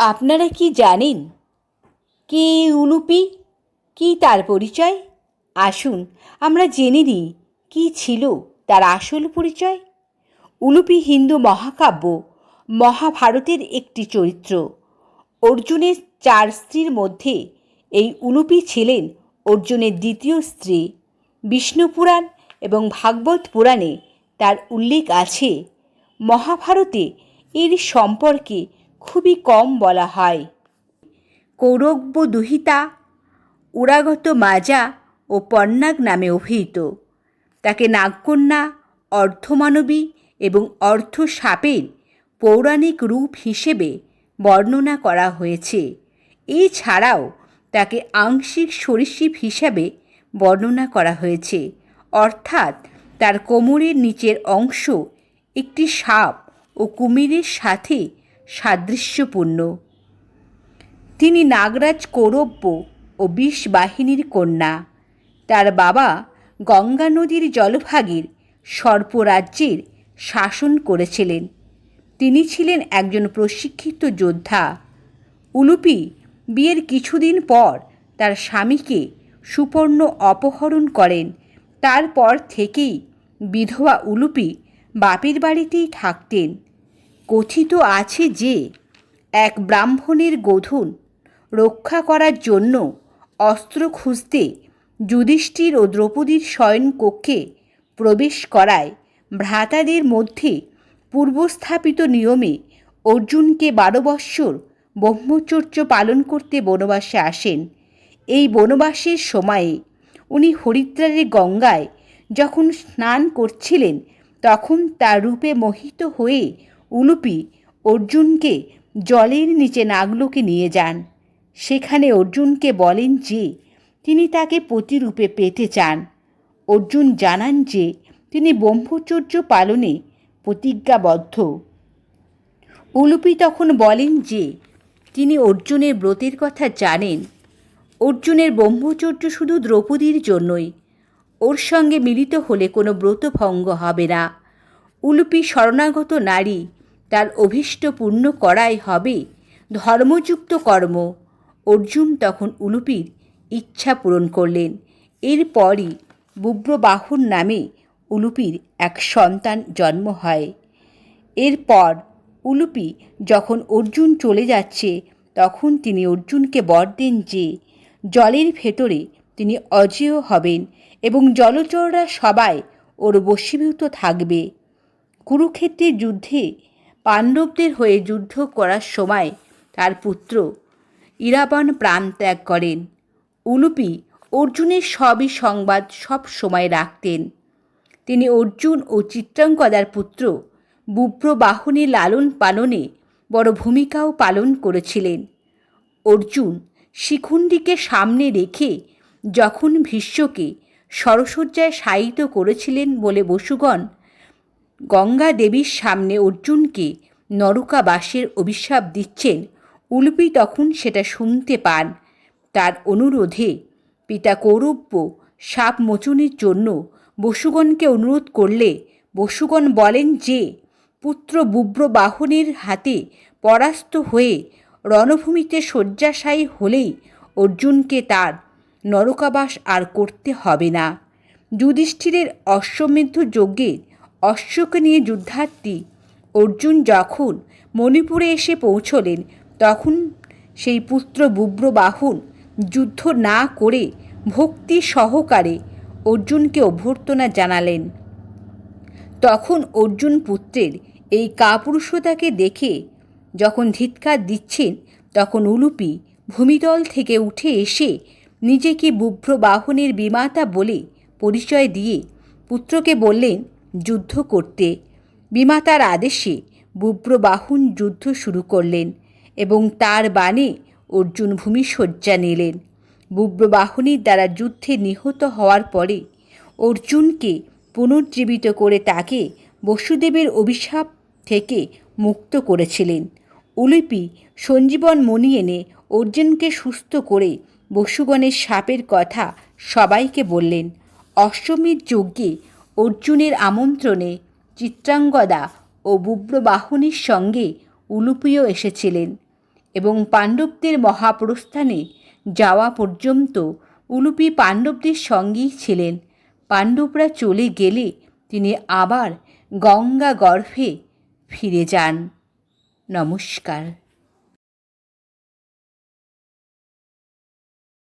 আপনারা কি জানেন? কে উলুপি? কি তার পরিচয়? আসুন, আমরা জেনে নিই কী ছিল তার আসল পরিচয়। উলুপি হিন্দু মহাকাব্য, মহাভারতের একটি চরিত্র। অর্জুনের চার স্ত্রীর মধ্যে এই উলুপি ছিলেন অর্জুনের দ্বিতীয় স্ত্রী। বিষ্ণু পুরাণ এবং ভাগবত পুরাণে তার উল্লেখ আছে। মহাভারতে এর সম্পর্কে খুবই কম বলা হয়। কৌরব্য দুহিতা, উরাগত মাজা ও পন্নাগ নামে অভিহিত। তাকে নাগকন্যা, অর্ধমানবী এবং অর্ধ সাপের পৌরাণিক রূপ হিসেবে বর্ণনা করা হয়েছে। এছাড়াও তাকে আংশিক সরীসৃপ হিসাবে বর্ণনা করা হয়েছে। অর্থাৎ তার কোমরের নিচের অংশ একটি সাপ ও কুমিরের সাথে সাদৃশ্যপূর্ণ। তিনি নাগরাজ কৌরব্য ও বিষ বাহিনীর কন্যা। তার বাবা গঙ্গা নদীর জলভাগের সর্পরাজ্যের শাসন করেছিলেন। তিনি ছিলেন একজন প্রশিক্ষিত যোদ্ধা। উলুপি বিয়ের কিছুদিন পর তার স্বামীকে সুপর্ণ অপহরণ করেন। তারপর থেকেই বিধবা উলুপি বাপের বাড়িতেই থাকতেন। কথিত আছে যে, এক ব্রাহ্মণের গোধন রক্ষা করার জন্য অস্ত্র খুঁজতে যুধিষ্ঠির ও দ্রৌপদীর শয়নকক্ষে প্রবেশ করায় ভ্রাতাদের মধ্যে পূর্বস্থাপিত নিয়মে অর্জুনকে বারো বৎসর ব্রহ্মচর্য পালন করতে বনবাসে আসেন। এই বনবাসের সময়ে উনি হরিদ্রারের গঙ্গায় যখন স্নান করছিলেন, তখন তার রূপে মোহিত হয়ে উলুপি অর্জুনকে জলের নিচে নাগলোকে নিয়ে যান। সেখানে অর্জুনকে বলেন যে, তিনি তাকে প্রতিরূপে পেতে চান। অর্জুন জানান যে, তিনি ব্রহ্মচর্য পালনে প্রতিজ্ঞাবদ্ধ। উলুপি তখন বলেন যে, তিনি অর্জুনের ব্রতের কথা জানেন। অর্জুনের ব্রহ্মচর্য শুধু দ্রৌপদীর জন্যই। ওর সঙ্গে মিলিত হলে কোনো ব্রত ভঙ্গ হবে না। উলুপি শরণাগত নারী তার অভীষ্ট পূর্ণ করাই হবে। ধর্মযুক্ত কর্ম। অর্জুন তখন উলুপির ইচ্ছা পূরণ করলেন। এরপরই বুব্রবাহুর নামে উলুপির এক সন্তান জন্ম হয়। এরপর উলুপি যখন অর্জুন চলে যাচ্ছে, তখন তিনি অর্জুনকে বর দেন যে, জলের ভেতরে তিনি অজেয় হবেন এবং জলচররা সবাই ওর বশীভূত থাকবে। কুরুক্ষেত্রের যুদ্ধে পাণ্ডবদের হয়ে যুদ্ধ করার সময় তার পুত্র ইরাবণ প্রাণ ত্যাগ করেন। উলুপি অর্জুনের সবই সংবাদ সব সময় রাখতেন। তিনি অর্জুন ও চিত্রাঙ্গদার পুত্র বুব্রবাহনের লালন পালনে বড় ভূমিকাও পালন করেছিলেন। অর্জুন শিখুন্ডিকে সামনে রেখে যখন ভীষ্মকে সরসজ্জায় শায়িত করেছিলেন বলে বসুগণ গঙ্গা দেবীর সামনে অর্জুনকে নরকাবাসের অভিশাপ দিচ্ছেন। উলুপি তখন সেটা শুনতে পান। তার অনুরোধে পিতা কৌরব্য সাপ মোচনের জন্য বসুগণকে অনুরোধ করলে বসুগণ বলেন যে, পুত্র বুব্র বাহনের হাতে পরাস্ত হয়ে রণভূমিতে শয্যাশায়ী হলেই অর্জুনকে তার নরকাবাস আর করতে হবে না। যুধিষ্ঠিরের অশ্বমেধ যজ্ঞের অশ্বকে নিয়ে যুদ্ধার্থী অর্জুন যখন মণিপুরে এসে পৌঁছলেন, তখন সেই পুত্র বুব্রবাহুন যুদ্ধ না করে ভক্তি সহকারে অর্জুনকে অভ্যর্থনা জানালেন। তখন অর্জুন পুত্রের এই কাপুরুষতাকে দেখে যখন ধিৎকার দিচ্ছেন, তখন উলুপি ভূমিতল থেকে উঠে এসে নিজেকে বুভ্র বাহনের বিমাতা বলে পরিচয় দিয়ে পুত্রকে বললেন যুদ্ধ করতে বিমাতার আদেশে বুব্রবাহুন যুদ্ধ শুরু করলেন এবং তার বাণে অর্জুন ভূমি শয্যা নিলেন। বুব্রবাহুনীর দ্বারা যুদ্ধে নিহত হওয়ার পরে অর্জুনকে পুনর্জীবিত করে তাকে বসুদেবের অভিশাপ থেকে মুক্ত করেছিলেন। উলিপি সঞ্জীবন মণি এনে অর্জুনকে সুস্থ করে বসুগণের সাপের কথা সবাইকে বললেন অষ্টমীর যজ্ঞে অর্জুনের আমন্ত্রণে চিত্রাঙ্গদা ও বুব্রবাহনীর সঙ্গে উলুপিও এসেছিলেন এবং পাণ্ডবদের মহাপ্রস্থানে যাওয়া পর্যন্ত উলুপি পাণ্ডবদের সঙ্গেই ছিলেন। পাণ্ডবরা চলে গেলে তিনি আবার গঙ্গা গর্ভে ফিরে যান। নমস্কার।